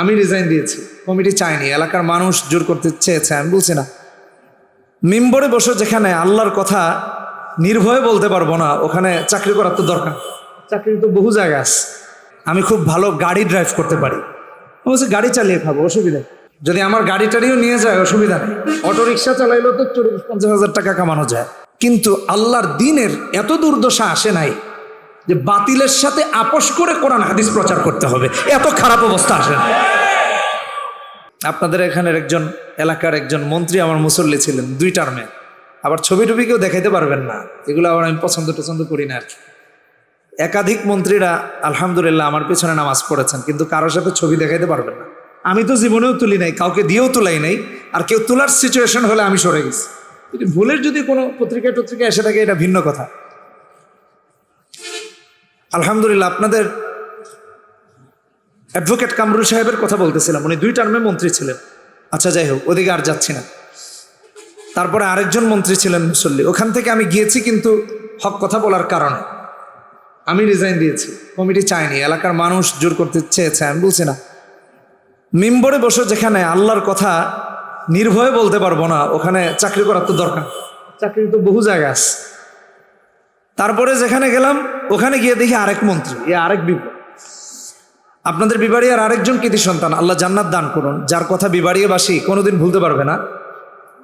আমি রিজাইন দিয়েছি। কমিটি চায়নি, এলাকার মানুষ জোর করতে চেয়েছে, আমি বলছি না। মিম্বরে বসে যেখানে আল্লাহর কথা নির্ভয়ে বলতে পারব না, ওখানে চাকরি করার তো দরকার। চাকরি তো বহু জায়গা আছে। আমি খুব ভালো গাড়ি ড্রাইভ করতে পারি। বলছি, গাড়ি চালিয়ে খাব, অসুবিধা। যদি আমার গাড়ি টাড়িও নিয়ে যায়, অসুবিধা নেই। অটো রিক্সা চালাইলেও তো চল্লিশ পঞ্চাশ হাজার টাকা কামানো যায়। কিন্তু আল্লাহর দিনের এত দুর্দশা আসে নাই যে বাতিলের সাথে আপোষ করে কোরআন হাদিস প্রচার করতে হবে। এত খারাপ অবস্থা আসে। না আপনাদের এখানের একজন এলাকার একজন মন্ত্রী আমার মুসল্লি ছিলেন দুই টার্মে আবার ছবি টবি কেউ দেখাইতে পারবেন না। এগুলো আবার আমি পছন্দ টছন্দ করি না আর কি। একাধিক মন্ত্রীরা আলহামদুলিল্লাহ আমার পেছনে নামাজ পড়েছেন, কিন্তু কারোর সাথে ছবি দেখাইতে পারবেন না। আমি তো জীবনেও তুলি নাই, কাউকে দিয়েও তুলাই নাই, আর কেউ তোলার সিচুয়েশন হলে আমি সরে গেছি। ভুলের যদি কোনো পত্রিকা টত্রিকা এসে থাকে, এটা ভিন্ন কথা। আলহামদুলিল্লাহ, আপনাদের অ্যাডভোকেট কামরুল সাহেবের কথা বলতেছিলাম। উনি দুই টার্মে মন্ত্রী ছিলেন। আচ্ছা যাই হোক, ওদিকে আর যাচ্ছি না। তারপরে আরেকজন মন্ত্রী ছিলেন মুসল্লি। ওখান থেকে আমি গিয়েছি, কিন্তু হক কথা বলার কারণে। আমি রিজাইন দিয়েছি। কমিটি চায়নি। এলাকার মানুষ জোর করতে চেয়েছে, আমি বলছি না। মিম্বরে বসে যেখানে আল্লাহর কথা নির্ভয়ে বলতে পারব না, ওখানে চাকরি করার তো দরকার। চাকরি তো বহু জায়গা আছে। তারপরে যেখানে গেলাম ওখানে গিয়ে দেখি আরেক মন্ত্রী, এ আরেক বিপদ আপনাদের বিবাড়ি আর আরেকজন কৃতি সন্তান, আল্লাহ জান্নাত দান করুন। যার কথা বিবাড়িয়াবাসী কোনোদিন ভুলতে পারবে না।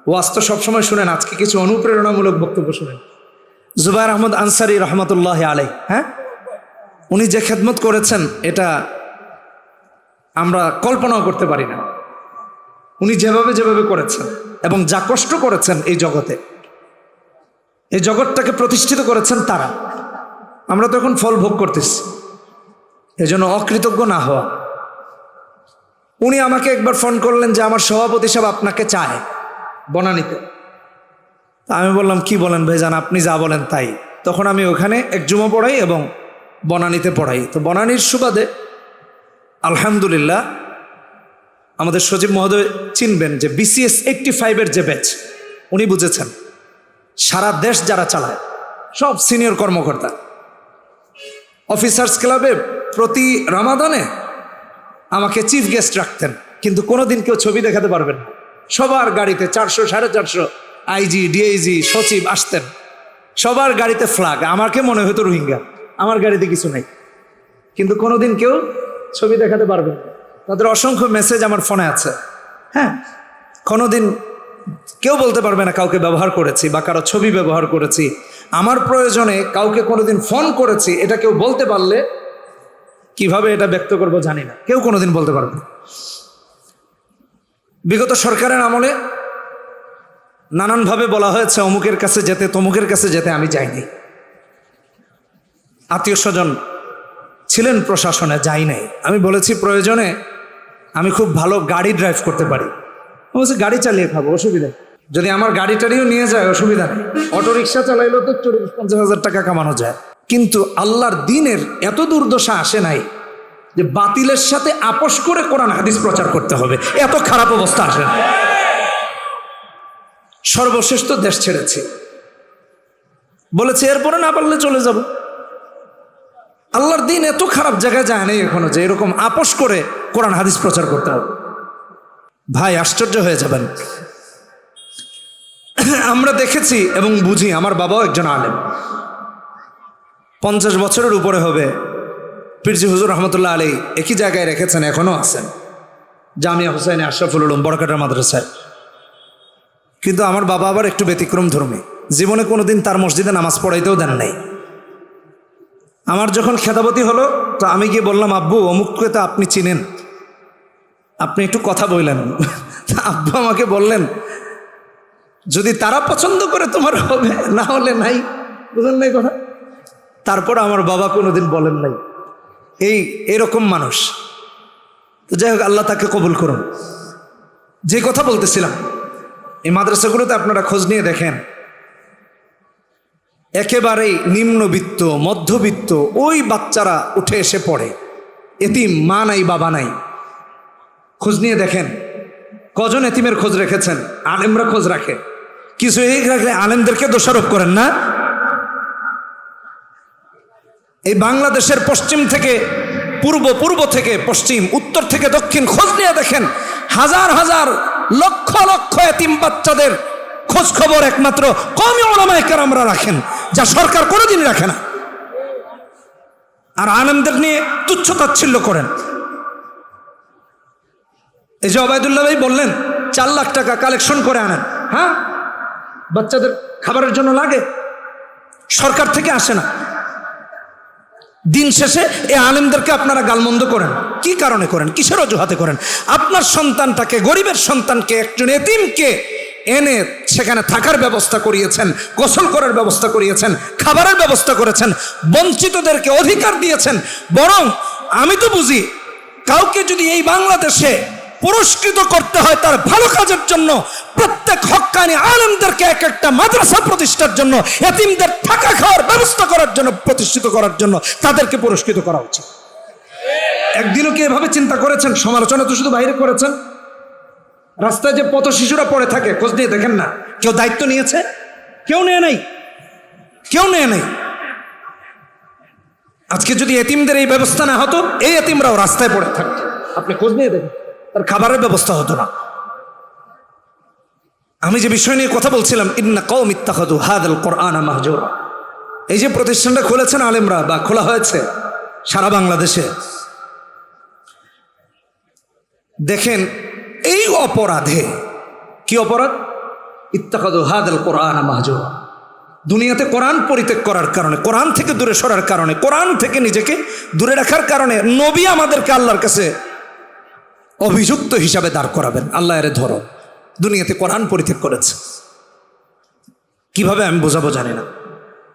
ওয়াজ সবসময় শুনেন, আজকে কিছু অনুপ্রেরণামূলক বক্তব্য শুনেন। জুবাইর আহমদ আনসারি রহমতুল্লাহ আলাই হ্যাঁ? উনি যে খেদমত করেছেন, এটা আমরা কল্পনাও করতে পারি না। উনি যেভাবে যেভাবে করেছেন এবং যা কষ্ট করেছেন এই জগতে, এই জগৎটাকে প্রতিষ্ঠিত করেছেন তারা। আমরা তো এখন ফল ভোগ করতেছি। এজন্য অকৃতজ্ঞ না হওয়া। উনি আমাকে একবার ফোন করলেন যে আমার সভাপতি সাহেব আপনাকে চায় বনানীতে। আমি বললাম, কি বলেন ভাইজান? আপনি যা বলেন তাই। তখন আমি ওখানে এক জুমা পড়াই এবং বনানীতে পড়াই। তো বনানীর সুবাদে আলহামদুলিল্লাহ, আমাদের সচিব মহোদয় চিনবেন যে বিসিএস এইটটি ফাইভের যে ব্যাচ উনি বুঝেছেন। সারা দেশ যারা চালায়, সব সিনিয়র কর্মকর্তা। অফিসার্স ক্লাবে প্রতি রামাদানে আমাকে চিফ গেস্ট রাখতেন, কিন্তু কোনোদিন কেউ ছবি দেখাতে পারবেন সবার গাড়িতে চারশো, সাড়ে চারশো আইজি ডিআইজি সচিব আসতেন। সবার গাড়িতে ফ্লাগ আমাকে মনে হতো রোহিঙ্গা, আমার গাড়িতে কিছু নেই। কিন্তু কোনোদিন কেউ ছবি দেখাতে পারবে তাদের অসংখ্য মেসেজ আমার ফোনে আছে। হ্যাঁ কোনোদিন কেউ বলতে পারবে না কাউকে ব্যবহার করেছি বা কারও ছবি ব্যবহার করেছি। আমার প্রয়োজনে কাউকে কোনোদিন ফোন করেছি, এটা কেউ বলতে পারলে কীভাবে এটা ব্যক্ত করব জানি না। কেউ কোনোদিন বলতে পারবে না। বিগত সরকারের আমলে নানানভাবে বলা হয়েছে, অমুকের কাছে যেতে, তমুকের কাছে যেতে আমি যাইনি। আত্মীয় স্বজন ছিলেন প্রশাসনে, যাই নাই। আমি বলেছি, প্রয়োজনে আমি খুব ভালো গাড়ি ড্রাইভ করতে পারি। বলছি, গাড়ি চালিয়ে খাব, অসুবিধা। যদি আমার গাড়ি টাড়িও নিয়ে যায়, অসুবিধা নেই। অটো রিক্সা চালাইলেও তো চল্লিশ, পঞ্চাশ হাজার টাকা কামানো যায়। কিন্তু আল্লাহর দিনের এত দুর্দশা আসে নাই যে বাতিলের সাথে আপোষ করে কোরআন, হাদিস প্রচার করতে হবে। এত খারাপ অবস্থা আসে না সর্বশেষ তো দেশ ছেড়েছে। বলেছে, এরপরে না পারলে চলে যাব। আল্লাহর দিন এত খারাপ জায়গায় যায় নাই এখনও যে এরকম আপোষ করে কোরআন, হাদিস প্রচার করতে হবে। ভাই, আশ্চর্য হয়ে যাবেন। আমরা দেখেছি এবং বুঝি আমার বাবাও একজন আলেম। পঞ্চাশ বছরের উপরে হবে। পিরজি হুজুর রহমতুল্লাহ আলী একই জায়গায় রেখেছেন, এখনও আছেন। জামিয়া হুসাইন, আশরাফুল উলুম বড়কাটার মাদ্রাসায়। কিন্তু আমার বাবা আবার একটু ব্যতিক্রম ধর্মী। জীবনে কোনোদিন তার মসজিদে নামাজ পড়াইতেও দেন নাই। আমার যখন খেদাবতী হলো, তো আমি গিয়ে বললাম, আব্বু অমুককে তো আপনি চিনেন। আপনি একটু কথা বললেন। আব্বু আমাকে বললেন যদি তারা পছন্দ করে তোমার হবে, না হলে নাই। বুঝলেন নাই কথা? তারপর আমার বাবা কোনোদিন বলেন নাই, এই, এরকম মানুষ। তো যাই হোক, আল্লাহ তাকে কবুল করুন। যে কথা বলতেছিলাম, এই মাদ্রাসাগুলোতে আপনারা খোঁজ নিয়ে দেখেন, একেবারেই নিম্নবিত্ত, মধ্যবিত্ত, ওই বাচ্চারা উঠে এসে পড়ে। এতিম, মা নাই, বাবা নাই। খোঁজ নিয়ে দেখেন, কজন এতিমের খোঁজ রেখেছেন? আলেমরা খোঁজ রাখে। কিছু রাখলে আলেমদেরকে দোষারোপ করেন না? এই বাংলাদেশের পশ্চিম থেকে, পূর্ব পূর্ব থেকে, পশ্চিম, উত্তর থেকে, দক্ষিণ, খোঁজ নিয়ে দেখেন হাজার হাজার, লক্ষ লক্ষ এতিম বাচ্চাদের খোঁজ খবর একমাত্র কমই ওলামায় আমরা রাখেন, যা সরকার কোনোদিনই রাখে না। আর আনন্দের নিয়ে তুচ্ছ তাচ্ছিল্য করেন। এই যে অবায়দুল্লাহ ভাই বললেন, চার লাখ টাকা কালেকশন করে আনেন। হ্যাঁ? বাচ্চাদের খাবারের জন্য লাগে? সরকার থেকে আসে না। দিন শেষে এই আলেমদেরকে আপনারা গালমন্দ করেন। কি কারণে করেন? কিসের অজুহাতে করেন? আপনার সন্তানটাকে, গরিবের সন্তানকে, একজন এতিমকে এনে সেখানে থাকার ব্যবস্থা করিয়েছেন, গোসল করার ব্যবস্থা করিয়েছেন, খাবারের ব্যবস্থা করেছেন, বঞ্চিতদেরকে অধিকার দিয়েছেন। বরং আমি তো বুঝি, কাউকে যদি এই বাংলাদেশে পুরস্কৃত করতে হয় তার ভালো কাজের জন্য। প্রত্যেক হক্কানি আলেমদেরকে এক একটা মাদ্রাসা প্রতিষ্ঠার জন্য, এতিমদের থাকা খাওয়ার ব্যবস্থা করার জন্য, প্রতিষ্ঠিত করার জন্য তাদেরকে পুরস্কৃত করা উচিত। একদিনও কি এভাবে চিন্তা করেছেন? সমালোচনা তো শুধু বাইরে করেছেন। রাস্তায় যে পথ শিশুরা পড়ে থাকে, খোঁজ নিয়ে দেখেন না। কেউ দায়িত্ব নিয়েছে? কেউ নেয় নাই। কেউ নেয় নাই। আজকে যদি এতিমদের এই ব্যবস্থা না হতো, এই এতিমরাও রাস্তায় পড়ে থাকতো। আপনি খোঁজ নিয়ে দেখেন। তার খাবারের ব্যবস্থা হতো না। আমি যে বিষয় নিয়ে কথা বলছিলাম, ইন্না কৌম ইত্তাখাদু হাদাল কোরআন মাহজুরা। এই যে প্রতিষ্ঠানটা খুলেছেন আলেমরা বা খোলা হয়েছে সারা বাংলাদেশে। দেখেন, এই অপরাধে কি অপরাধ? ইত্তাখাদু হাদাল কোরআন মাহজুরা। দুনিয়াতে কোরআন পরিত্যাগ করার কারণে, কোরআন থেকে দূরে সরার কারণে, কোরআন থেকে নিজেকে দূরে রাখার কারণে নবী আমাদেরকে আল্লাহর কাছে অভিযুক্ত হিসাবে দাঁড় করাবেন। আল্লাহ এর ধরো। দুনিয়াতে কোরআন পরিত্যাগ করেছে। কীভাবে আমি বোঝাবো জানি না।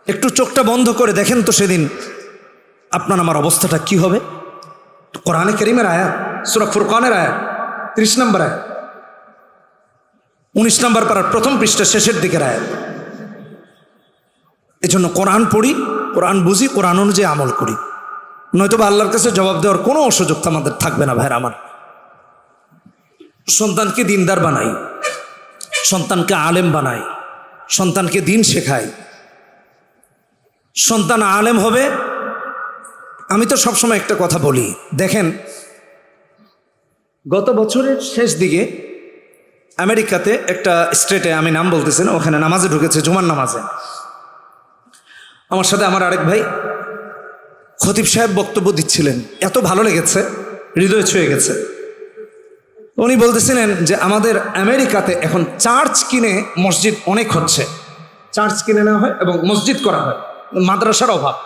একটু চোখটা বন্ধ করে দেখেন তো সেদিন আপনার আমার অবস্থাটা কি হবে। কোরআনে করিমের আয়া, সুরা ফুরকানের আয়া, ত্রিশ নম্বর আয়া, উনিশ নম্বর পাড়ার প্রথম পৃষ্ঠা শেষের দিকের আয়াত এজন্য কোরআন পড়ি, কোরআন বুঝি, কোরআন অনুযায়ী আমল করি। নয়তো বা আল্লাহর কাছে জবাব দেওয়ার কোনো অসুযোগ আমাদের থাকবে না ভাইয়ের আমার। সন্তানকে দিনদার বানাই, সন্তানকে আলেম বানাই, সন্তানকে দিন শেখাই। সন্তান আলেম হবে, আমি তো সবসময় একটা কথা বলি, দেখেন, গত বছরের শেষ দিকে আমেরিকাতে একটা স্টেটে, আমি নাম বলতেছি না, ওখানে নামাজে ঢুকেছে, জুমার নামাজে। আমার সাথে আমার আরেক ভাই খতিব সাহেব বক্তব্য দিচ্ছিলেন, এত ভালো লেগেছে, হৃদয় ছুঁয়ে গেছে। উনি বলতেছিলেন যে আমাদের আমেরিকাতে এখন চার্চ কিনে মসজিদ অনেক হচ্ছে। চার্চ কিনে নেওয়া হয় এবং মসজিদ করা হয়। মাদ্রাসার অভাব।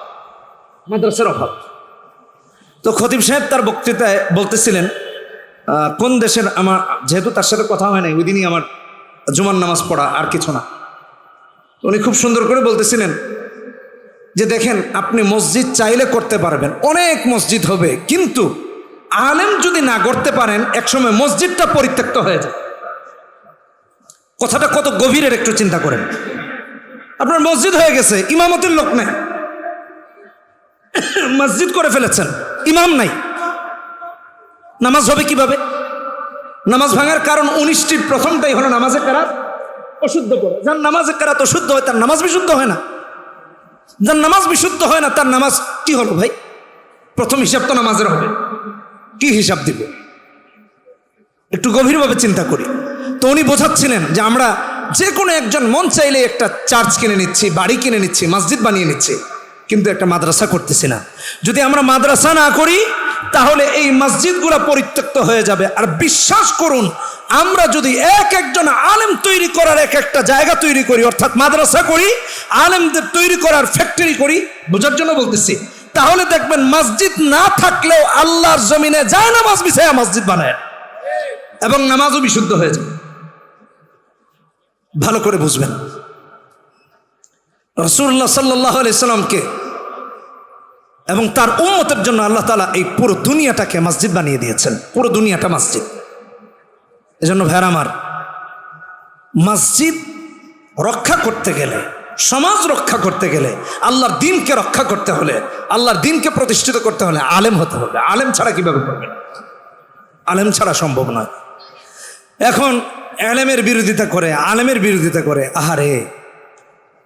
মাদ্রাসার অভাব। তো খতিব সাহেব তার বক্তৃতায় বলতেছিলেন কোন দেশের আমার, যেহেতু তার সাথে কথা হয় নাই ওই দিনই আমার জুমার নামাজ পড়া আর কিছু না। উনি খুব সুন্দর করে বলতেছিলেন যে দেখেন, আপনি মসজিদ চাইলে করতে পারবেন, অনেক মসজিদ হবে, কিন্তু আলেম যদি না করতে পারেন, একসময় মসজিদটা পরিত্যক্ত হয়ে যায় কথাটা কত গভীরের একটু চিন্তা করেন। আপনার মসজিদ হয়ে গেছে, ইমামতির লোক নাই। মসজিদ করে ফেলেছেন, ইমাম নাই। নামাজ হবে কীভাবে? নামাজ ভাঙার কারণ উনিশটির প্রথমটাই হলো নামাজের কারাত অশুদ্ধ করে। যার নামাজের কারাত অশুদ্ধ হয়, তার নামাজ বিশুদ্ধ হয় না। যার নামাজ বিশুদ্ধ হয় না, তার নামাজ কি হলো ভাই? প্রথম হিসাব তো নামাজের হবে। কি হিসাব দিব? একটু গভীরভাবে চিন্তা করি। তো উনি বোঝাচ্ছিলেন যে আমরা যে কোনো একজন মন চাইলে একটা চার্চ কিনে নিচ্ছি, বাড়ি কিনে নিচ্ছি, মসজিদ বানিয়ে নিচ্ছি, কিন্তু একটা মাদ্রাসা করতেছি না। যদি আমরা মাদ্রাসা না করি, তাহলে এই মসজিদগুলো পরিত্যক্ত হয়ে যাবে। আর বিশ্বাস করুন, আমরা যদি এক একজন আলেম তৈরি করার এক একটা জায়গা তৈরি করি, অর্থাৎ মাদ্রাসা করি, আলেমদের তৈরি করার ফ্যাক্টরি করি, বোঝার জন্য বলতেছি তাহলে দেখবেন মসজিদ না থাকলেও আল্লাহর জমিনে যায় নামাজ বিছায়া মসজিদ বানায়। এবং নামাজও বিশুদ্ধ হয়ে যায়। ভালো করে বুঝবেন। রসুল্লাহ সাল্লাহ আলাইসাল্লামকে এবং তার উম্মতের জন্য আল্লাহ তালা এই পুরো দুনিয়াটাকে মসজিদ বানিয়ে দিয়েছেন। পুরো দুনিয়াটা মসজিদ। এজন্য ভের আমার, মসজিদ রক্ষা করতে গেলে সমাজ রক্ষা করতে গেলে, আল্লাহর দিনকে রক্ষা করতে হলে, আল্লাহর দিনকে প্রতিষ্ঠিত করতে হলে আলেম হতে হবে। আলেম ছাড়া কীভাবে করবে আলেম ছাড়া সম্ভব নয়। এখন আলেমের বিরোধিতা করে, আলেমের বিরোধিতা করে, আহারে!